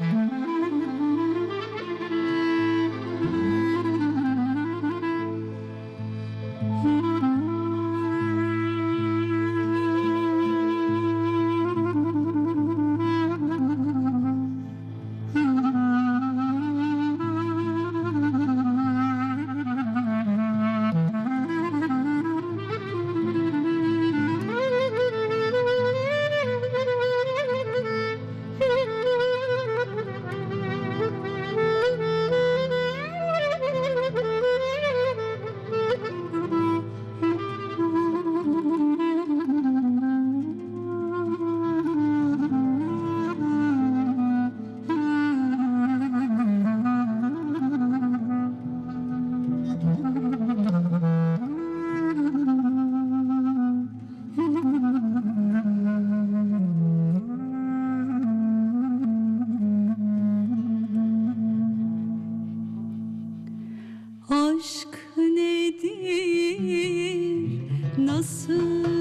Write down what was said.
Mm-hmm. Aşk nedir? Nasıl